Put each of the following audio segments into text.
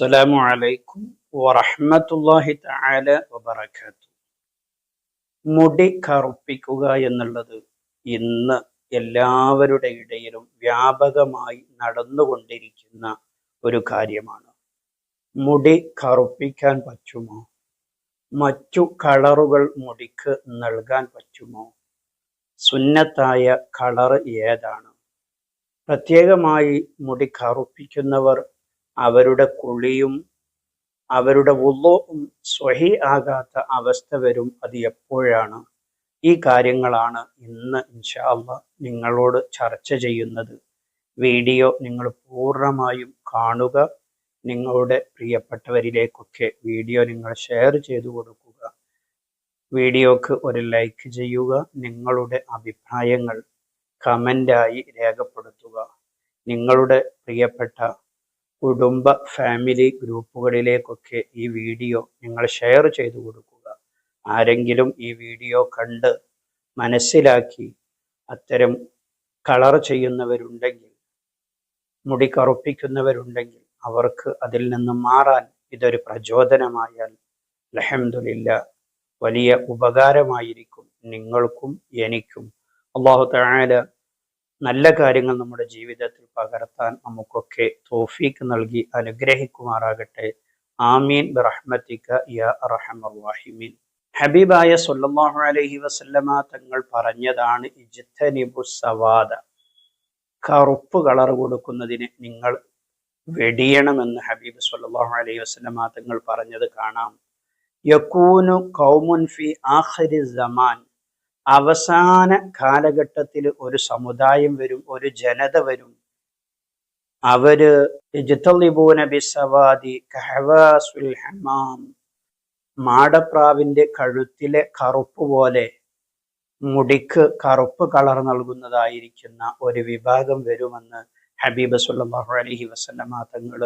അസ്സലാമു അലൈക്കും വറഹ്മത്തുള്ളാഹി തആല വബറകാതു മുടി കറുപ്പിക്കുക എന്നുള്ളത് ഇന്ന് എല്ലാവരുടെ ഇടയിലും വ്യാപകമായി നടന്നുകൊണ്ടിരിക്കുന്ന ഒരു കാര്യമാണ്. മുടി കറുപ്പിക്കാൻ പറ്റുമോ? മറ്റു കളറുകൾ മുടിക്ക് നൽകാൻ പറ്റുമോ? സുന്നത്തായ കളർ ഏതാണ്? പ്രത്യേകമായി മുടി കറുപ്പിക്കുന്നവർ അവരുടെ കുളിയും അവരുടെ ഉള്ളവും സ്വഹി ആകാത്ത അവസ്ഥ വരും അത് എപ്പോഴാണ്? ഈ കാര്യങ്ങളാണ് ഇന്ന് ഇൻഷാല്ല നിങ്ങളോട് ചർച്ച ചെയ്യുന്നത്. വീഡിയോ നിങ്ങൾ പൂർണമായും കാണുക. നിങ്ങളുടെ പ്രിയപ്പെട്ടവരിലേക്കൊക്കെ വീഡിയോ നിങ്ങൾ ഷെയർ ചെയ്തു കൊടുക്കുക. വീഡിയോക്ക് ഒരു ലൈക്ക് ചെയ്യുക. നിങ്ങളുടെ അഭിപ്രായങ്ങൾ കമന്റായി രേഖപ്പെടുത്തുക. നിങ്ങളുടെ പ്രിയപ്പെട്ട കുടുംബ ഫാമിലി ഗ്രൂപ്പുകളിലേക്കൊക്കെ ഈ വീഡിയോ നിങ്ങൾ ഷെയർ ചെയ്തു കൊടുക്കുക. ആരെങ്കിലും ഈ വീഡിയോ കണ്ട് മനസ്സിലാക്കി അത്തരം കളർ ചെയ്യുന്നവരുണ്ടെങ്കിൽ മുടി കറുപ്പിക്കുന്നവരുണ്ടെങ്കിൽ അവർക്ക് അതിൽ നിന്ന് മാറാൻ ഇതൊരു പ്രചോദനമായാൽ അലഹമില്ല വലിയ ഉപകാരമായിരിക്കും നിങ്ങൾക്കും എനിക്കും. അള്ളാഹു തആല നല്ല കാര്യങ്ങൾ നമ്മുടെ ജീവിതത്തിൽ പകർത്താൻ നമുക്കൊക്കെ തോഫീക്ക് നൽകി അനുഗ്രഹിക്കുമാറാകട്ടെ. ആമീൻ. ബിറഹ്മത്തിക യാ ഹബീബായ സല്ലല്ലാഹു അലൈഹി വസല്ലമ തങ്ങൾ പറഞ്ഞതാണ് ഇജ്തനിബു സവാദ. കറുപ്പ് കളർ കൊടുക്കുന്നതിന് നിങ്ങൾ വെടിയണമെന്ന് ഹബീബ് സല്ലല്ലാഹു അലൈഹി വസല്ലമ തങ്ങൾ പറഞ്ഞത് കാണാം. യക്കൂനു കൗമുൻ ഫി ആഖിരി സമാൻ. അവസാന കാലഘട്ടത്തിൽ ഒരു സമുദായം വരും ഒരു ജനത വരും. അവർ ഹമാം മാടപ്രാവിന്റെ കഴുത്തിലെ കറുപ്പ് പോലെ മുടിക്ക് കറുപ്പ് കളർ നൽകുന്നതായിരിക്കുന്ന ഒരു വിഭാഗം വരുമെന്ന് ഹബീബ് സുല്ലാഹു അലഹി വസല്ലമ തങ്ങൾ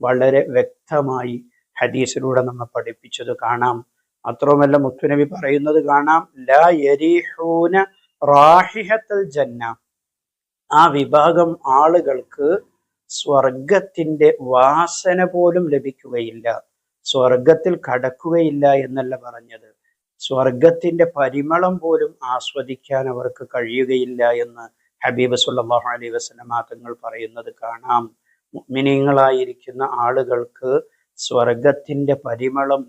വളരെ വ്യക്തമായി ഹദീസിലൂടെ നമ്മൾ പഠിപ്പിച്ചത് കാണാം. മാത്രവുമല്ല മുത്തുനബി പറയുന്നത് കാണാം ലാ യരീഹൂന റാഹിഹത്തൽ ജന്ന. ആ വിഭാഗം ആളുകൾക്ക് സ്വർഗത്തിന്റെ വാസന പോലും ലഭിക്കുകയില്ല. സ്വർഗത്തിൽ കടക്കുകയില്ല എന്നല്ല പറഞ്ഞത്. സ്വർഗത്തിന്റെ പരിമളം പോലും ആസ്വദിക്കാൻ അവർക്ക് കഴിയുകയില്ല എന്ന് ഹബീബ് സുല്ലാഹു അലൈ വസല്ലമ തങ്ങൾ പറയുന്നത് കാണാം. മിനിങ്ങളായിരിക്കുന്ന ആളുകൾക്ക് സ്വർഗത്തിന്റെ പരിമളം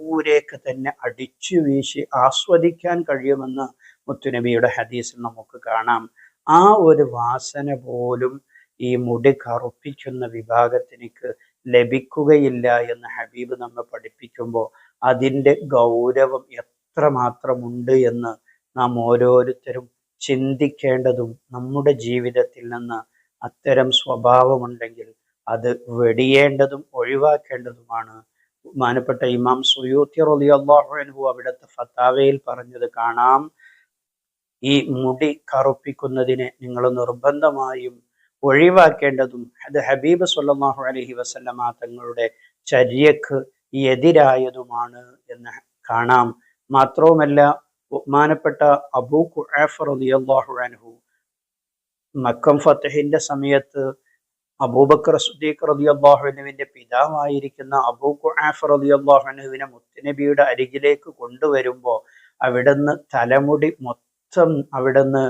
ദൂരേക്ക് തന്നെ അടിച്ചു വീശി ആസ്വദിക്കാൻ കഴിയുമെന്ന് മുത്തുനബിയുടെ ഹദീസിൽ നമുക്ക് കാണാം. ആ ഒരു വാസന പോലും ഈ മുടി കറുപ്പിക്കുന്ന വിഭാഗത്തിനിക്ക് ലഭിക്കുകയില്ല എന്ന് ഹബീബ് നമ്മെ പഠിപ്പിക്കുമ്പോൾ അതിന്റെ ഗൗരവം എത്രമാത്രമുണ്ട് എന്ന് നാം ഓരോരുത്തരും ചിന്തിക്കേണ്ടതും നമ്മുടെ ജീവിതത്തിൽ നിന്ന് അത്തരം സ്വഭാവമുണ്ടെങ്കിൽ അത് വെടിയേണ്ടതും ഒഴിവാക്കേണ്ടതുമാണ്. ബഹുമാനപ്പെട്ട ഇമാം സുയൂത്തി റളിയല്ലാഹു അൻഹു അവിടുത്തെ ഫത്താവയിൽ പറഞ്ഞത് കാണാം. ഈ മുടി കറുപ്പിക്കുന്നതിനെ നിങ്ങൾ നിർബന്ധമായും ഒഴിവാക്കേണ്ടതും അത് ഹബീബ് സുല്ലാഹു അലഹി വസല്ലമ തങ്ങളുടെ ചര്യക്ക് എതിരായതുമാണ് എന്ന് കാണാം. മാത്രവുമല്ല ബഹുമാനപ്പെട്ട അബൂ ഖുആഫ് റളിയല്ലാഹു അൻഹു മക്കം ഫത്തഹിന്റെ സമയത്ത് അബൂബക്കർ സുദ്ദീഖ് റളിയല്ലാഹുവിന്റെ പിതാവായിരിക്കുന്ന അബൂ ഖുആഫ് അള്ളാഹുനുവിനെ മുത്തുനബിയുടെ അരികിലേക്ക് കൊണ്ടുവരുമ്പോൾ അവിടുന്ന് തലമുടി മൊത്തം അവിടുന്ന്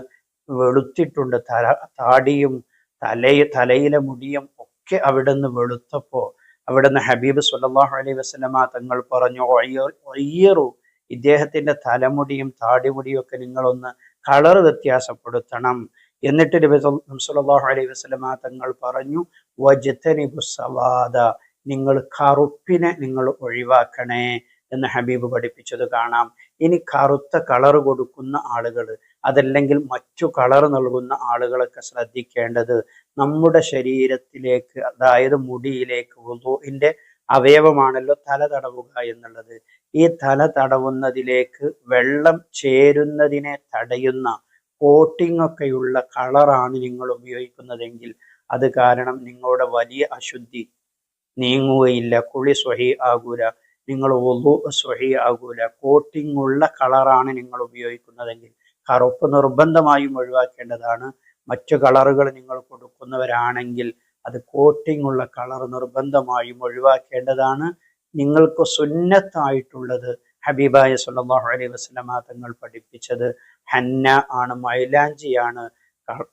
വെളുത്തിട്ടുണ്ട്. തല താടിയും തലയെ തലയിലെ മുടിയും ഒക്കെ അവിടുന്ന് വെളുത്തപ്പോൾ അവിടുന്ന് ഹബീബ് സുല്ലാഹു അലൈഹി വസ്ലമ തങ്ങൾ പറഞ്ഞു ഒയ്യറു. ഇദ്ദേഹത്തിന്റെ തലമുടിയും താടിമുടിയും ഒക്കെ നിങ്ങളൊന്ന് കളർ വ്യത്യാസപ്പെടുത്തണം. എന്നിട്ട് നബി അലൈഹി വസ്ലമ തങ്ങൾ പറഞ്ഞു നിങ്ങൾ കറുപ്പിനെ നിങ്ങൾ ഒഴിവാക്കണേ എന്ന് ഹബീബ് പഠിപ്പിച്ചത് കാണാം. ഇനി കറുത്ത കളർ കൊടുക്കുന്ന ആളുകൾ അതല്ലെങ്കിൽ മറ്റു കളർ നൽകുന്ന ആളുകളൊക്കെ ശ്രദ്ധിക്കേണ്ടത് നമ്മുടെ ശരീരത്തിലേക്ക് അതായത് മുടിയിലേക്ക് വുളുവിന്റെ അവയവമാണല്ലോ തല തടവുക എന്നുള്ളത്. ഈ തല തടവുന്നതിലേക്ക് വെള്ളം ചേരുന്നതിനെ തടയുന്ന കോട്ടിംഗ് ഒക്കെയുള്ള കളറാണ് നിങ്ങൾ ഉപയോഗിക്കുന്നതെങ്കിൽ അത് കാരണം നിങ്ങളുടെ വലിയ അശുദ്ധി നീങ്ങുകയില്ല കുളി സ്വഹി ആകൂല നിങ്ങൾ ഒതു സ്വഹി ആകൂല കോട്ടിംഗ് ഉള്ള കളറാണ് നിങ്ങൾ ഉപയോഗിക്കുന്നതെങ്കിൽ കറുപ്പ് നിർബന്ധമായും ഒഴിവാക്കേണ്ടതാണ്. മറ്റു കളറുകൾ നിങ്ങൾ കൊടുക്കുന്നവരാണെങ്കിൽ അത് കോട്ടിംഗ് ഉള്ള കളർ നിർബന്ധമായും ഒഴിവാക്കേണ്ടതാണ്. നിങ്ങൾക്ക് സുന്നത്തായിട്ടുള്ളത് ഹബീബായ സല്ലല്ലാഹു അലൈഹി വസല്ലമ തങ്ങൾ പഠിപ്പിച്ചത് ഹന്ന ആണ് മൈലാഞ്ചിയാണ്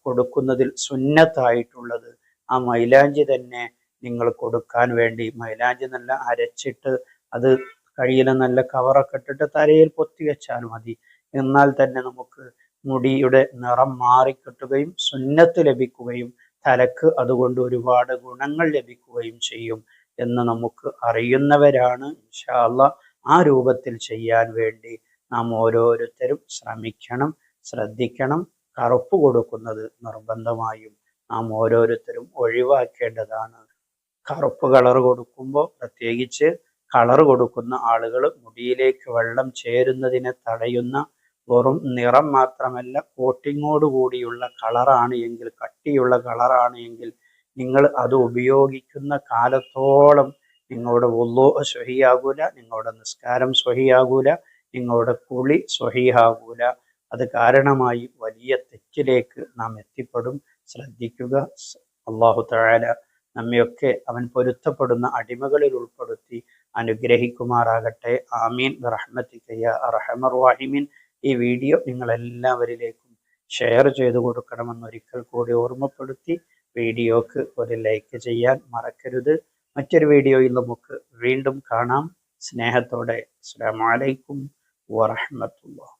കൊടുക്കുന്നതിൽ സുന്നത്തായിട്ടുള്ളത്. ആ മൈലാഞ്ചി തന്നെ നിങ്ങൾ കൊടുക്കാൻ വേണ്ടി മൈലാഞ്ചി നല്ല അരച്ചിട്ട് അത് കഴിയുന്ന നല്ല കവറൊക്കെ ഇട്ടിട്ട് തലയിൽ പൊത്തി വെച്ചാൽ മതി. എന്നാൽ തന്നെ നമുക്ക് മുടിയുടെ നിറം മാറിക്കിട്ടുകയും സുന്നത്ത് ലഭിക്കുകയും തലക്ക് അതുകൊണ്ട് ഒരുപാട് ഗുണങ്ങൾ ലഭിക്കുകയും ചെയ്യും എന്ന് നമുക്ക് അറിയുന്നവരാണ് ഇൻഷാ അള്ളാ. ആ രൂപത്തിൽ ചെയ്യാൻ വേണ്ടി നാം ഓരോരുത്തരും ശ്രമിക്കണം ശ്രദ്ധിക്കണം. കറുപ്പ് കൊടുക്കുന്നത് നിർബന്ധമായും നാം ഓരോരുത്തരും ഒഴിവാക്കേണ്ടതാണ്. കറുപ്പ് കളർ കൊടുക്കുമ്പോൾ പ്രത്യേകിച്ച് കളർ കൊടുക്കുന്ന ആളുകൾ മുടിയിലേക്ക് വെള്ളം ചേരുന്നതിനെ തടയുന്ന വെറും നിറം മാത്രമല്ല കോട്ടിങ്ങോട് കൂടിയുള്ള കളറാണ് എങ്കിൽ കട്ടിയുള്ള കളറാണ് എങ്കിൽ നിങ്ങൾ അത് ഉപയോഗിക്കുന്ന കാലത്തോളം നിങ്ങളുടെ ഉള്ളോ സ്വഹിയാകൂല നിങ്ങളുടെ നിസ്കാരം സ്വഹിയാകൂല നിങ്ങളുടെ കുളി സ്വഹിയാകൂല അത് കാരണമായി വലിയ തെറ്റിലേക്ക് നാം എത്തിപ്പെടും. ശ്രദ്ധിക്കുക. അള്ളാഹു തആല നമ്മയൊക്കെ അവൻ പൊരുത്തപ്പെടുന്ന അടിമകളിൽ ഉൾപ്പെടുത്തി അനുഗ്രഹിക്കുമാറാകട്ടെ. ആമീൻ. റഹ്മത്തിക്കയ്യ റഹമർ വാഹിമീൻ ഈ വീഡിയോ നിങ്ങൾ എല്ലാവരിലേക്കും ഷെയർ ചെയ്തു കൊടുക്കണമെന്ന് ഒരിക്കൽ കൂടി ഓർമ്മപ്പെടുത്തി വീഡിയോക്ക് ഒരു ലൈക്ക് ചെയ്യാൻ മറക്കരുത്. മറ്റൊരു വീഡിയോയിൽ നമുക്ക് വീണ്ടും കാണാം. സ്നേഹത്തോടെ. അസ്സലാമു അലൈക്കും വറഹ്മത്തുള്ളാഹി.